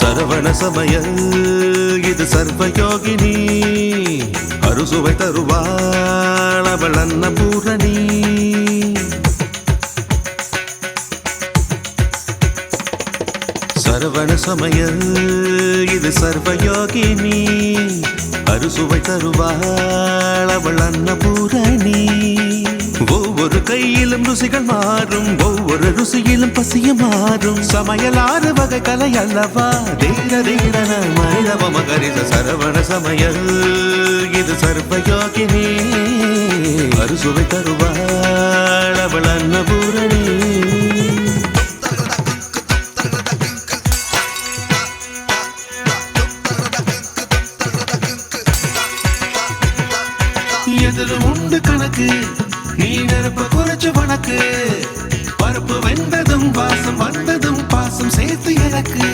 சரவண சமயல் இது சர்வயோகினி. அறுசுவை தருவாள் அவள் அன்னபூரணி. சரவண சமயல் இது சர்வயோகினி. அறுசுவை தருவாள் அவள் அன்னபூரணி. ஒவ்வொரு கையிலும் ருசிகள் மாறும் ஒவ்வொரு ருசியிலும் பசியும் மாறும். சமையல் ஆறு வகை கலை அல்லவா? தீர தீரன மனிதவ மகரித சரவண சமையல். இது சர்வயோகினி. அறுசுவை தருவாள் அவள் அன்னபூரணி. எதிலும் உண்டு கணக்கு. நீ நெருப்ப குறைச்சு வணக்கு. பருப்பு வெந்ததும் வாசம் வந்ததும் பாசம் சேர்த்து எனக்கு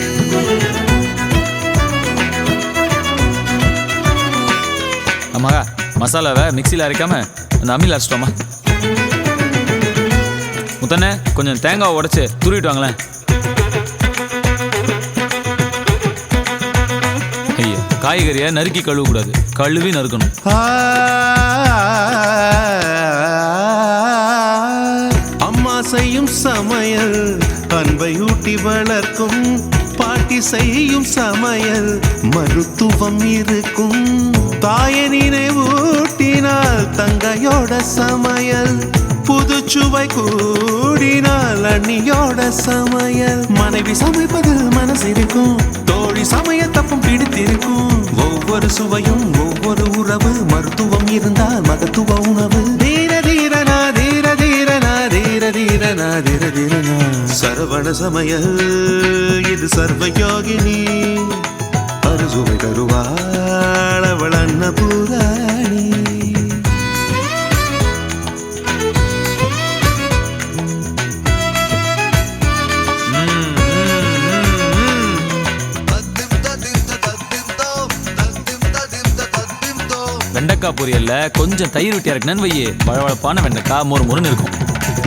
ஆமாங்க மசாலாவை மிக்சியில் அரைக்காம அந்த அம்மியில் அரைச்சிட்டோமா முத்தண்ணே கொஞ்சம் தேங்காவை உடைச்சு துருவிட்டு வாங்களேன். ஐயா காய்கறியை நறுக்கி கழுவக்கூடாது. கழுவி நறுக்கணும். செய்யும் சமையல் அன்பை ஊட்டி வளர்க்கும் பாட்டி செய்யும் சமையல் மருத்துவம் இருக்கும். தாயை நினைவூட்டினால் தங்கையோட சமையல் புதுச்சுவை கூடினால் அண்ணியோட சமையல். மனைவி சமைப்பதில் மனசிருக்கும் தோழி சமய தப்பும் பிடித்திருக்கும். ஒவ்வொரு சுவையும் தீர தீரனா சரவண சமய இது சர்வயோகினி அறுசுவை தருவாள் அவள் அன்னபூராணி வெண்டைக்காய் பொரியல்ல கொஞ்சம் தயிர் விட்டு இறக்குனேன்னு வையே வழவழப்பான வெண்டைக்காய் மொறு மொறுன்னு இருக்கும்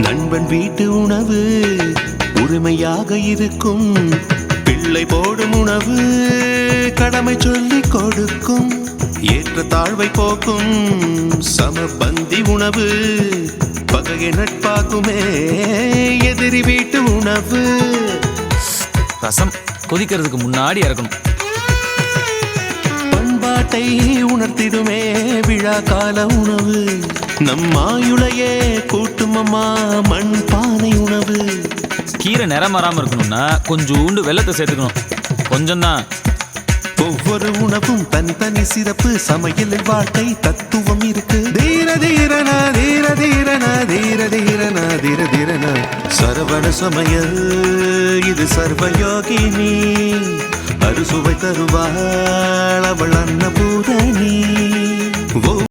நண்பன் வீட்டு உணவு உரிமையாக இருக்கும். பிள்ளை போடும் உணவு கடமை சொல்லி கொடுக்கும். ஏற்ற தாழ்வை போக்கும் சமபந்தி உணவு பகையை நட்பாக்குமே எதிரி வீட்டு உணவு. ரசம் கொதிக்கிறதுக்கு முன்னாடி இறக்கணும். பண்பாட்டை உணர்த்திடுமே விழா கால உணவு. நம் ஆயுளையே கூட்டுமம்மா மண் பானை உணவு. கீரை நிறம் வராமல் இருக்கணும்னா கொஞ்சோண்டு வெள்ளத்தை சேர்த்துக்கணும். கொஞ்சம்தான். ஒவ்வொரு உணவும் தனித்தனி சிறப்பு சமையலில் வாழ்க்கை தத்துவம் இருக்கு. தீர தீரனா தீர தீரனா தீர தீரனா தீர தீரனா. சரவண சமையல் இது சர்வயோகினி. அறுசுவை தருவாள் அவள் அன்னபூ